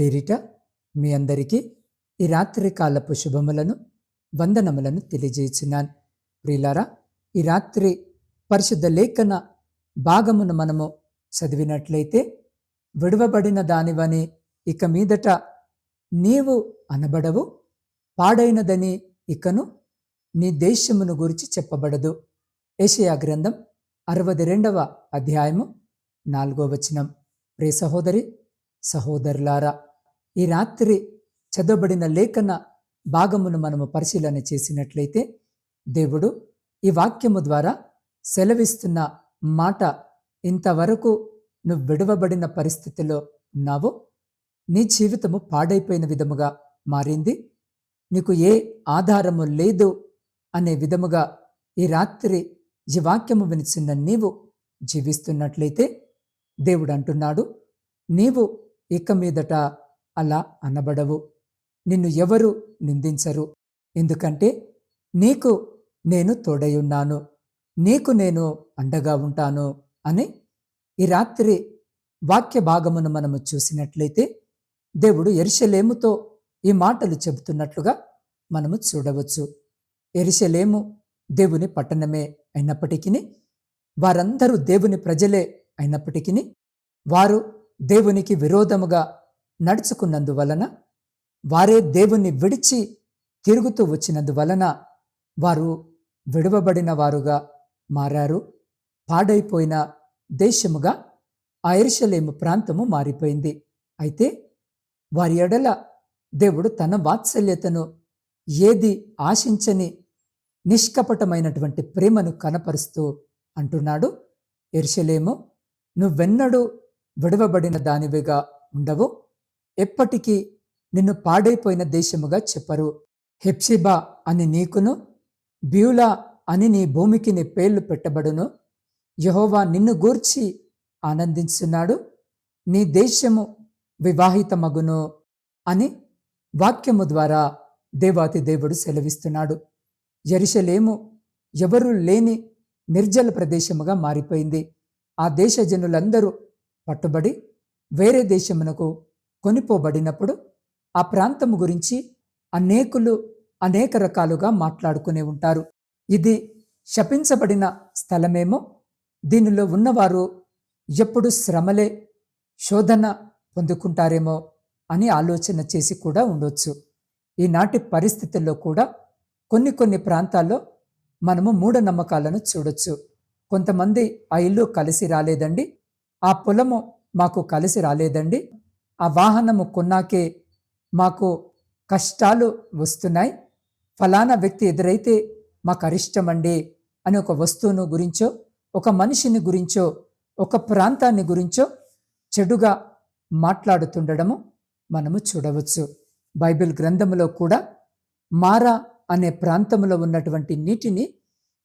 పేరిట మీ అందరికీ ఈ రాత్రి కాలపు శుభములను వందనములను తెలియజేస్తున్నాను ప్రియులారా ఈ రాత్రి పరిశుద్ధ లేఖన భాగమును మనము చదివినట్లయితే విడవబడిన దానివని ఇక మీదట నీవు అనబడవు పాడైనదని ఇకను నీ దేశమును గురించి చెప్పబడదు. ఏషయా గ్రంథం అరవది రెండవ అధ్యాయము నాలుగో వచనం. ప్రియ సహోదరి సహోదరులారా ఈ రాత్రి చదవబడిన లేఖన భాగమును మనము పరిశీలన చేసినట్లయితే దేవుడు ఈ వాక్యము ద్వారా సెలవిస్తున్న మాట ఇంతవరకు నువ్వు విడవబడిన పరిస్థితిలో ఉన్నావు నీ జీవితము పాడైపోయిన విధముగా మారింది నీకు ఏ ఆధారము లేదు అనే విధముగా ఈ రాత్రి ఈ వాక్యము వినిచిన్న నీవు జీవిస్తున్నట్లయితే దేవుడు అంటున్నాడు నీవు ఇక మీదట అలా అనబడవు. నిన్ను ఎవరు నిందించరు. ఎందుకంటే నీకు నేను తోడై నీకు నేను అండగా ఉంటాను అని ఈ రాత్రి వాక్య భాగమును మనము చూసినట్లయితే దేవుడు ఎరిశలేముతో ఈ మాటలు చెబుతున్నట్లుగా మనము చూడవచ్చు. ఎరిశలేము దేవుని పట్టణమే అయినప్పటికీ వారందరూ దేవుని ప్రజలే అయినప్పటికీ వారు దేవునికి విరోధముగా నడుచుకున్నందువలన వారే దేవుణ్ణి విడిచి తిరుగుతూ వచ్చినందువలన వారు విడవబడిన వారుగా మారారు. పాడైపోయిన దేశముగా ఆ ఎరుషలేము ప్రాంతము మారిపోయింది. అయితే వారి ఎడల దేవుడు తన వాత్సల్యతను ఏది ఆశించని నిష్కపటమైనటువంటి ప్రేమను కనపరుస్తూ అంటున్నాడు. ఎరుషలేము నువ్వెన్నడూ విడవబడిన దానివిగా ఉండవు. ఎప్పటికీ నిన్ను పాడైపోయిన దేశముగా చెప్పరు. హెప్సిబా అని నీకును బ్యూలా అని నీ భూమికి నీ పేర్లు పెట్టబడును. యహోవా నిన్ను గూర్చి ఆనందించున్నాడు నీ దేశము వివాహితమగును అని వాక్యము ద్వారా దేవాతి దేవుడు సెలవిస్తున్నాడు. ఎరిశలేము ఎవరూ లేని నిర్జల ప్రదేశముగా మారిపోయింది. ఆ దేశ జనులందరూ పట్టుబడి వేరే దేశమునకు కొనిపోబడినప్పుడు ఆ ప్రాంతము గురించి అనేకులు అనేక రకాలుగా మాట్లాడుకునే ఉంటారు. ఇది శపించబడిన స్థలమేమో? దీనిలో ఉన్నవారు ఎప్పుడు శ్రమలే శోధన పొందుకుంటారేమో అని ఆలోచన చేసి కూడా ఉండొచ్చు. ఈనాటి పరిస్థితుల్లో కూడా కొన్ని కొన్ని ప్రాంతాల్లో మనము మూఢనమ్మకాలను చూడొచ్చు. కొంతమంది ఆ ఇల్లు కలిసి రాలేదండి. ఆ పొలము మాకు కలిసి రాలేదండి. ఆ వాహనము కొన్నాకే మాకు కష్టాలు వస్తున్నాయి. ఫలానా వ్యక్తి ఎదురైతే మాకు అరిష్టమండి అని ఒక వస్తువును గురించో ఒక మనిషిని గురించో ఒక ప్రాంతాన్ని గురించో చెడుగా మాట్లాడుతుండడము మనము చూడవచ్చు. బైబిల్ గ్రంథములో కూడా మారా అనే ప్రాంతంలో ఉన్నటువంటి నీటిని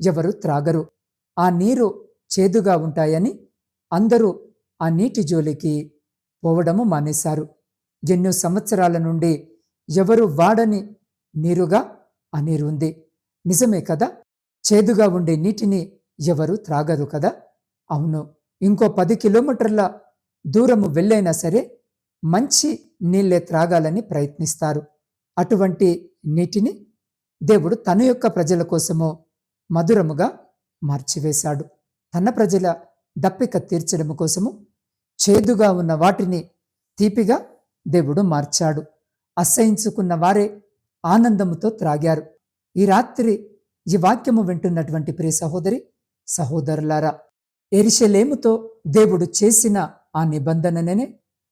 ఎవరు త్రాగరు. ఆ నీరు చేదుగా ఉంటాయని అందరూ ఆ నీటి జోలికి పోవడము మానేశారు. ఎన్నో సంవత్సరాల నుండి ఎవరు వాడని నీరుగా ఆ నీరు ఉంది. నిజమే కదా? చేదుగా ఉండే నీటిని ఎవరు త్రాగరు కదా? అవును. ఇంకో పది కిలోమీటర్ల దూరము వెళ్ళైనా సరే మంచి నీళ్ళే త్రాగాలని ప్రయత్నిస్తారు. అటువంటి నీటిని దేవుడు తన యొక్క ప్రజల కోసము మధురముగా మార్చివేశాడు. తన ప్రజల దప్పిక తీర్చడం కోసము చేదుగా ఉన్న వాటిని తీపిగా దేవుడు మార్చాడు. అసహించుకున్న వారే ఆనందముతో త్రాగారు. ఈ రాత్రి ఈ వాక్యము వింటున్నటువంటి ప్రియ సహోదరి సహోదరులారా ఎరిశలేముతో దేవుడు చేసిన ఆ నిబంధననే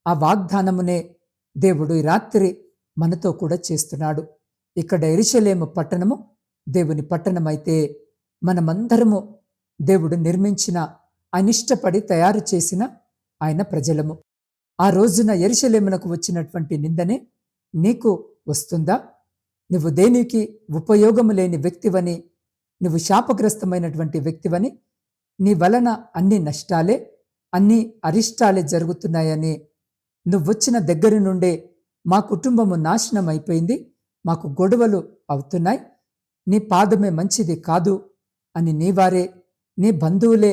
ఆ వాగ్దానమునే దేవుడు ఈ రాత్రి మనతో కూడా చేస్తున్నాడు. ఇక్కడ ఎరిశలేము పట్టణము దేవుని పట్టణమైతే మనమందరము దేవుడు నిర్మించిన అనిష్టపడి తయారు చేసిన ఆయన ప్రజలము. ఆ రోజున ఎరిశలేమునకు వచ్చినటువంటి నిందనే నీకు వస్తుందా? నువ్వు దేనికి ఉపయోగము లేని వ్యక్తివని నువ్వు శాపగ్రస్తమైనటువంటి వ్యక్తివని నీ వలన అన్ని నష్టాలే అన్ని అరిష్టాలే జరుగుతున్నాయని నువ్వొచ్చిన దగ్గర నుండే మా కుటుంబము నాశనం అయిపోయింది మాకు గొడవలు అవుతున్నాయి నీ పాదమే మంచిది కాదు అని నీవారే నీ బంధువులే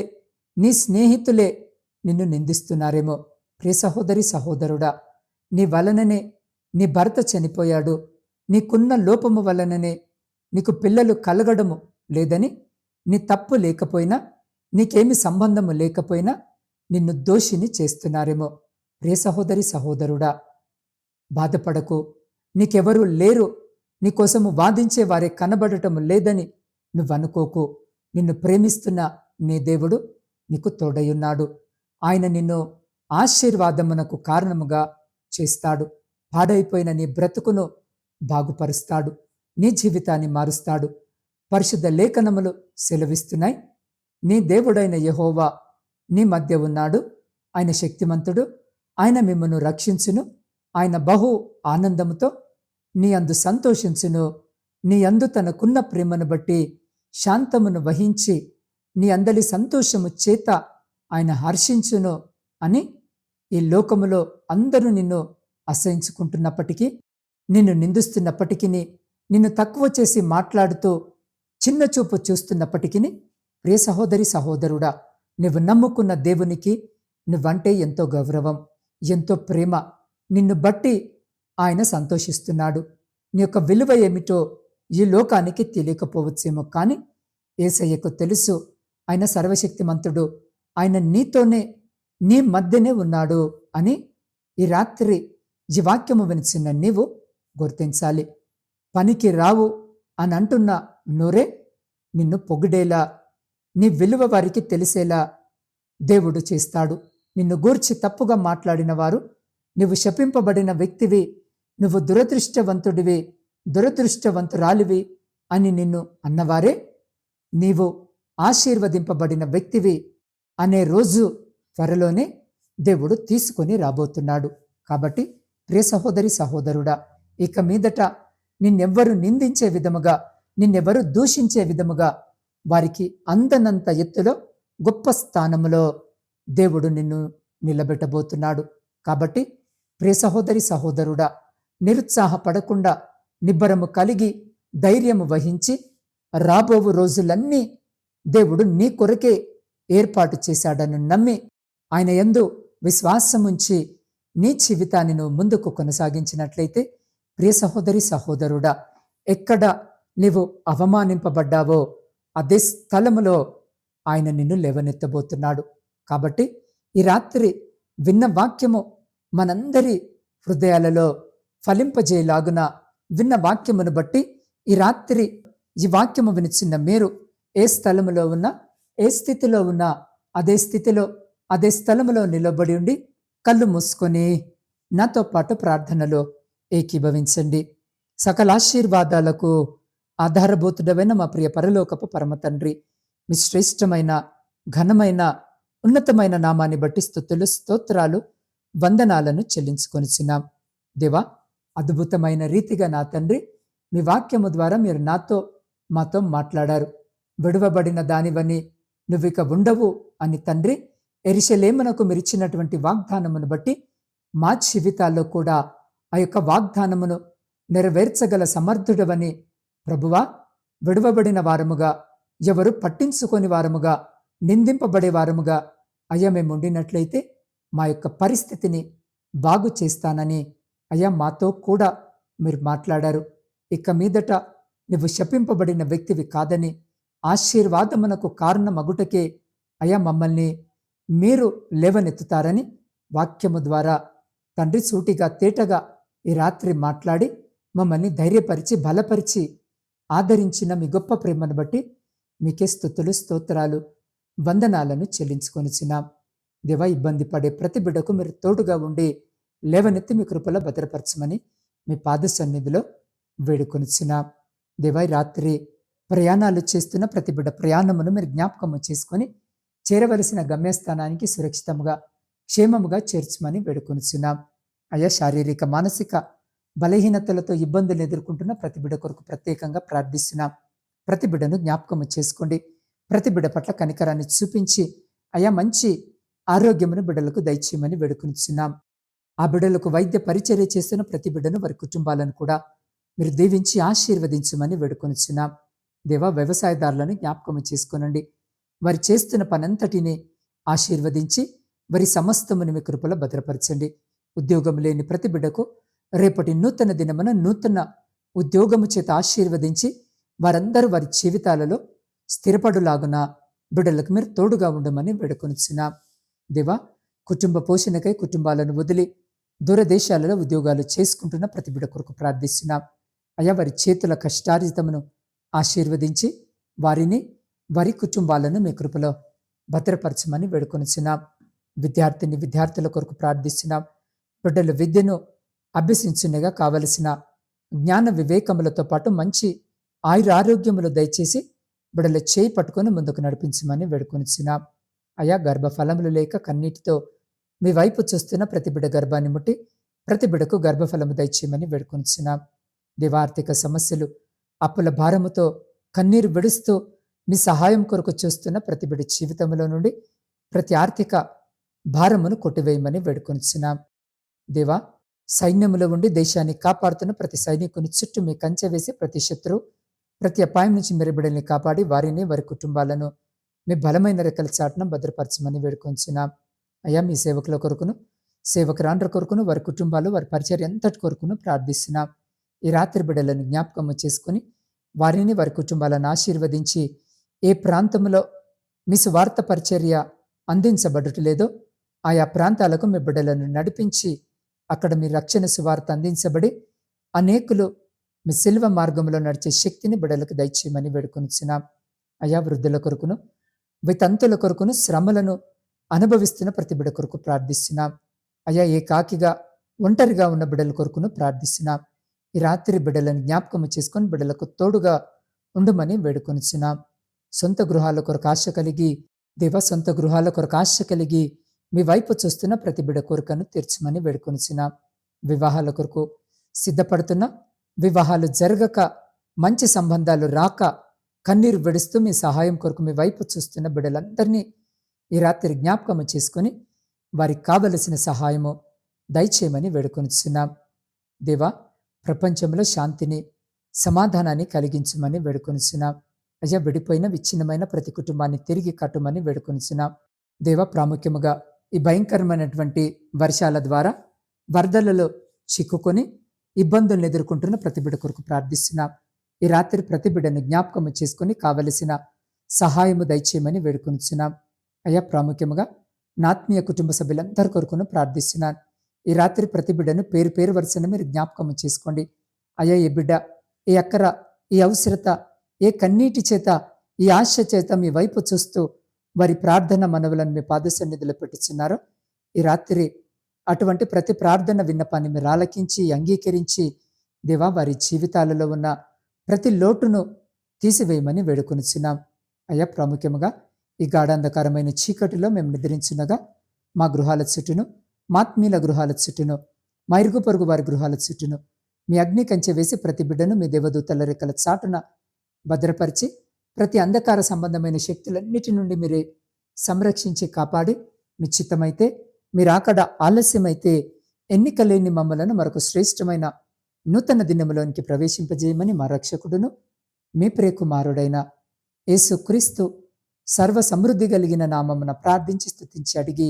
నీ స్నేహితులే నిన్ను నిందిస్తున్నారేమో. ప్రియ సహోదరి సహోదరుడా నీ వలననే నీ భర్త చనిపోయాడు. నీకున్న లోపము వలననే నీకు పిల్లలు కలగడము లేదని నీ తప్పు లేకపోయినా నీకేమి సంబంధము లేకపోయినా నిన్ను దోషిని చేస్తున్నారేమో. ప్రియ సహోదరి సహోదరుడా బాధపడకు. నీకెవరూ లేరు. నీకోసము వాదించే వారే కనబడటం లేదని నువ్వనుకోకు. నిన్ను ప్రేమిస్తున్న నీ దేవుడు నీకు తోడయున్నాడు ఆయన నిన్ను ఆశీర్వాదమునకు కారణముగా చేస్తాడు. పాడైపోయిన నీ బ్రతుకును బాగుపరుస్తాడు. నీ జీవితాన్ని మారుస్తాడు. పరిశుద్ధ లేఖనములు సెలవిస్తున్నాయి. నీ దేవుడైన యహోవా నీ మధ్య ఉన్నాడు. ఆయన శక్తిమంతుడు. ఆయన మిమ్మను రక్షించును. ఆయన బహు ఆనందముతో నీ అందు సంతోషించును. నీ అందు తనకున్న ప్రేమను బట్టి శాంతమును వహించి నీ అందలి సంతోషము చేత ఆయన హర్షించును అని ఈ లోకములో అందరూ నిన్ను అసహించుకుంటున్నప్పటికీ నిన్ను నిందిస్తున్నప్పటికీ నిన్ను తక్కువ చేసి మాట్లాడుతూ చిన్న చూపు చూస్తున్నప్పటికీ ప్రియ సహోదరి సహోదరుడా నువ్వు నమ్ముకున్న దేవునికి నువ్వంటే ఎంతో గౌరవం ఎంతో ప్రేమ. నిన్ను బట్టి ఆయన సంతోషిస్తున్నాడు. నీ యొక్క విలువ ఏమిటో ఈ లోకానికి తెలియకపోవచ్చేమో కానీ ఏసయ్యకు తెలుసు. ఆయన సర్వశక్తిమంతుడు. ఆయన నీతోనే నీ మధ్యనే ఉన్నాడు అని ఈ రాత్రి ఈ వాక్యము వినిచిన నీవు గుర్తించాలి. పనికి రావు అని అంటున్న నోరే నిన్ను పొగిడేలా నీ విలువ వారికి తెలిసేలా దేవుడు చేస్తాడు. నిన్ను గూర్చి తప్పుగా మాట్లాడిన వారు నువ్వు శపింపబడిన వ్యక్తివి నువ్వు దురదృష్టవంతుడివి దురదృష్టవంతురాలివి అని నిన్ను అన్నవారే. నీవు ఆశీర్వదింపబడిన వ్యక్తివి అనే రోజు త్వరలోనే దేవుడు తీసుకొని రాబోతున్నాడు. కాబట్టి ప్రియ సహోదరి సహోదరుడా ఇక మీదట నిన్నెవ్వరు నిందించే విధముగా నిన్నెవరు దూషించే విధముగా వారికి అందనంత ఎత్తులో గొప్ప స్థానములో దేవుడు నిన్ను నిలబెట్టబోతున్నాడు. కాబట్టి ప్రియ సహోదరి సహోదరుడా నిరుత్సాహపడకుండా నిబ్బరము కలిగి ధైర్యము వహించి రాబోవు రోజులన్నీ దేవుడు నీ కొరకే ఏర్పాటు చేశాడని నమ్మి ఆయన ఎందు విశ్వాసముంచి నీ జీవితాన్ని నువ్వు ముందుకు కొనసాగించినట్లయితే ప్రియ సహోదరి సహోదరుడా ఎక్కడ నీవు అవమానింపబడ్డావో అదే స్థలములో ఆయన నిన్ను లేవనెత్తబోతున్నాడు. కాబట్టి ఈ రాత్రి విన్న వాక్యము మనందరి హృదయాలలో ఫలింపజేయలాగున విన్న వాక్యమును బట్టి ఈ రాత్రి ఈ వాక్యము వినిచిన్న మీరు ఏ స్థలములో ఉన్నా ఏ స్థితిలో ఉన్నా అదే స్థితిలో అదే స్థలములో నిలబడి ఉండి కళ్ళు మూసుకొని నాతో పాటు ప్రార్థనలో ఏకీభవించండి. సకల ఆశీర్వాదాలకు ఆధారభూతుడమైన మా ప్రియ పరలోకపు పరమ తండ్రి మీ శ్రేష్టమైన ఘనమైన ఉన్నతమైన నామాన్ని బట్టి స్థుతులు స్తోత్రాలు వందనాలను చెల్లించుకొనిచున్నాం. దేవా అద్భుతమైన రీతిగా నా తండ్రి మీ వాక్యము ద్వారా మీరు నాతో మాతో మాట్లాడారు. విడవబడిన దానివని నువ్విక ఉండవు అని తండ్రి ఎరిశలేమునకు మిరిచినటువంటి వాగ్దానమును బట్టి మా జీవితాల్లో కూడా ఆ యొక్క వాగ్దానమును నెరవేర్చగల సమర్థుడవని ప్రభువా విడవబడిన వారముగా ఎవరు పట్టించుకొని వారముగా నిందింపబడే వారముగా అయ్యా మేము ఉండినట్లయితే మా యొక్క పరిస్థితిని బాగు చేస్తానని అయ్యా మాతో కూడా మీరు మాట్లాడారు. ఇక మీదట నువ్వు శపింపబడిన వ్యక్తివి కాదని ఆశీర్వాదమునకు కారణమగుటకే అయ్యా మమ్మల్ని మీరు లేవనెత్తుతారని వాక్యము ద్వారా తండ్రి సూటిగా తేటగా ఈ రాత్రి మాట్లాడి మమ్మల్ని ధైర్యపరిచి బలపరిచి ఆదరించిన మీ గొప్ప ప్రేమను బట్టి మీకే స్థుతులు స్తోత్రాలు వందనాలను చెల్లించుకొనిచ్చినాం దేవ ఇబ్బంది పడే ప్రతి బిడ్డకు మీరు తోడుగా ఉండి లేవనెత్తి మీ కృపలో భద్రపరచమని మీ పాద సన్నిధిలో వేడుకొనిచ్చినాం దేవ రాత్రి ప్రయాణాలు చేస్తున్న ప్రతి బిడ్డ ప్రయాణమును మీరు జ్ఞాపకము చేసుకొని చేరవలసిన గమ్యస్థానానికి సురక్షితంగా క్షేమముగా చేర్చమని వేడుకొనిచున్నాం. అయ్యా శారీరక మానసిక బలహీనతలతో ఇబ్బందులు ఎదుర్కొంటున్న ప్రతి బిడ్డ కొరకు ప్రత్యేకంగా ప్రార్థిస్తున్నాం. ప్రతి బిడ్డను జ్ఞాపకము చేసుకోండి. ప్రతి బిడ్డ పట్ల కనికరాన్ని చూపించి అయా మంచి ఆరోగ్యమును బిడ్డలకు దయచేయమని వేడుకొనిచున్నాం. ఆ బిడ్డలకు వైద్య పరిచర్య చేస్తున్న ప్రతి బిడ్డను వారి కుటుంబాలను కూడా మీరు దీవించి ఆశీర్వదించమని వేడుకొనిచున్నాం. దేవా వ్యవసాయదారులను జ్ఞాపకం చేసుకోనండి. వారు చేస్తున్న పనంతటిని ఆశీర్వదించి వారి సమస్తముని మీ కృపలో భద్రపరచండి. ఉద్యోగం లేని ప్రతి బిడ్డకు రేపటి నూతన దినమున నూతన ఉద్యోగము చేత ఆశీర్వదించి వారందరూ వారి జీవితాలలో స్థిరపడులాగున బిడ్డలకు మీరు తోడుగా ఉండమని వేడుకొనిచ్చిన దేవా కుటుంబ పోషణకై కుటుంబాలను వదిలి దూరదేశాలలో ఉద్యోగాలు చేసుకుంటున్న ప్రతి బిడ్డ కొరకు ప్రార్థిస్తున్నాం. అయా వారి చేతుల కష్టార్జితమును ఆశీర్వదించి వారిని వారి కుటుంబాలను మీ కృపలో భద్రపరచమని వేడుకొనిచున్నాం. విద్యార్థిని విద్యార్థుల కొరకు ప్రార్థిస్తున్నాం. బిడ్డల విద్యను అభ్యసించుండగా కావలసిన జ్ఞాన వివేకములతో పాటు మంచి ఆయుర ఆరోగ్యములు దయచేసి బిడల చేయి పట్టుకొని ముందుకు నడిపించమని వేడుకొనిచున్నాం. అయా గర్భఫలములు లేక కన్నీటితో మీ వైపు చూస్తున్న ప్రతి బిడ గర్భాన్ని ముట్టి ప్రతి బిడకు గర్భఫలము దయచేయమని వేడుకొనిచున్నాం. దివార్థిక సమస్యలు అప్పుల భారముతో కన్నీరు విడుస్తూ మీ సహాయం కొరకు చూస్తున్న ప్రతి జీవితంలో నుండి ప్రతి ఆర్థిక భారమును కొట్టివేయమని వేడుకొనిచున్నాం. దేవా సైన్యములో ఉండి దేశాన్ని కాపాడుతున్న ప్రతి సైనికుని చుట్టూ మీ కంచె వేసి ప్రతి శత్రు ప్రతి అపాయం నుంచి మీరు బిడ్డల్ని కాపాడి వారిని వారి కుటుంబాలను మీ బలమైన రెక్కల చాటున భద్రపరచమని వేడుకొంచున్నాం అయ్యా మీ సేవకుల కొరకును సేవకురాండ్ర కొరకును వారి కుటుంబాలు వారి పరిచయం ఎంతటి కొరకును ప్రార్థిస్తున్నాం. ఈ రాత్రి బిడ్డలను జ్ఞాపకము చేసుకుని వారిని వారి కుటుంబాలను ఆశీర్వదించి ఏ ప్రాంతంలో మీ స్వార్థ పరిచర్య అందించబడటలేదో ఆయా ప్రాంతాలకు మీ బిడ్డలను నడిపించి అక్కడ మీ రక్షణ సువార్త అందించబడి అనేకులు మీ శిల్వ మార్గంలో నడిచే శక్తిని బిడలకు దయచేయమని వేడుకొనిచున్నాం. అయా వృద్ధుల కొరకును వితంతుల కొరకును శ్రమలను అనుభవిస్తున్న ప్రతి బిడ కొరకు ప్రార్థిస్తున్నాం. అయా ఏ కాకిగా ఒంటరిగా ఉన్న బిడల కొరకును ప్రార్థిస్తున్నాం. ఈ రాత్రి బిడ్డలను జ్ఞాపకము చేసుకొని బిడలకు తోడుగా ఉండమని వేడుకొనిచున్నాం. సొంత గృహాల కొరకు ఆశ కలిగి దేవ సొంత గృహాల కొరకు ఆశ కలిగి మీ వైపు చూస్తున్న ప్రతి బిడ్డ కోరికను తీర్చమని వేడుకొనిచున్నాం. వివాహాల కొరకు సిద్ధపడుతున్న వివాహాలు జరగక మంచి సంబంధాలు రాక కన్నీరు విడుస్తూ మీ సహాయం కొరకు మీ వైపు చూస్తున్న బిడ్డలందరినీ ఈ రాత్రి జ్ఞాపకము చేసుకొని వారికి కావలసిన సహాయము దయచేయమని వేడుకొనిచున్నాం. దేవా ప్రపంచంలో శాంతిని సమాధానాన్ని కలిగించమని వేడుకొనిచున్నాం. అయ్యా విడిపోయిన విచ్ఛిన్నమైన ప్రతి కుటుంబాన్ని తిరిగి కట్టుమని వేడుకొనిచున్నాం. దేవ ప్రాముఖ్యముగా ఈ భయంకరమైనటువంటి వర్షాల ద్వారా వరదలలో చిక్కుకొని ఇబ్బందులను ఎదుర్కొంటున్న ప్రతి బిడ్డ కొరకు ప్రార్థిస్తున్నాం. ఈ రాత్రి ప్రతి బిడ్డను జ్ఞాపకము చేసుకుని కావలసిన సహాయము దయచేయమని వేడుకొనిచున్నాం. అయ్యా ప్రాముఖ్యముగా నాత్మీయ కుటుంబ సభ్యులందరి కొరకును ప్రార్థిస్తున్నాను. ఈ రాత్రి ప్రతి బిడ్డను పేరు పేరు వరుసన మీరు జ్ఞాపకం చేసుకోండి. అయ్యా ఈ బిడ్డ ఈ అక్కర ఈ అవసరత ఏ కన్నీటి చేత ఈ ఆశ చేత మీ వైపు చూస్తూ వారి ప్రార్థన మనవులను మీ పాద సన్నిధిలో పెట్టుచున్నారు. ఈ రాత్రి అటువంటి ప్రతి ప్రార్థన విన్నపాన్ని మీరు ఆలకించి అంగీకరించి దేవా వారి జీవితాలలో ఉన్న ప్రతి లోటును తీసివేయమని వేడుకొనిచున్నాం. అయ్యా ప్రాముఖ్యముగా ఈ గాఢాంధకారమైన చీకటిలో మేము నిద్రించినగా మా గృహాల చుట్టూను మాత్మీల గృహాల చుట్టూను మా ఇరుగు పొరుగు వారి గృహాల చుట్టూను. మీ అగ్ని కంచె వేసి ప్రతి బిడ్డను మీ దేవదూతల రెక్కల చాటున భద్రపరిచి ప్రతి అంధకార సంబంధమైన శక్తులన్నిటి నుండి మీరే సంరక్షించి కాపాడి మీ చిత్తమైతే మీరు అక్కడ ఆలస్యమైతే ఎన్నిక లేని మమ్మలను మరొక శ్రేష్టమైన నూతన దినములోనికి ప్రవేశింపజేయమని మా రక్షకుడును మీ ప్రియకుమారుడైన యేసుక్రీస్తు సర్వ సమృద్ధి కలిగిన నామమున ప్రార్థించి స్థుతించి అడిగి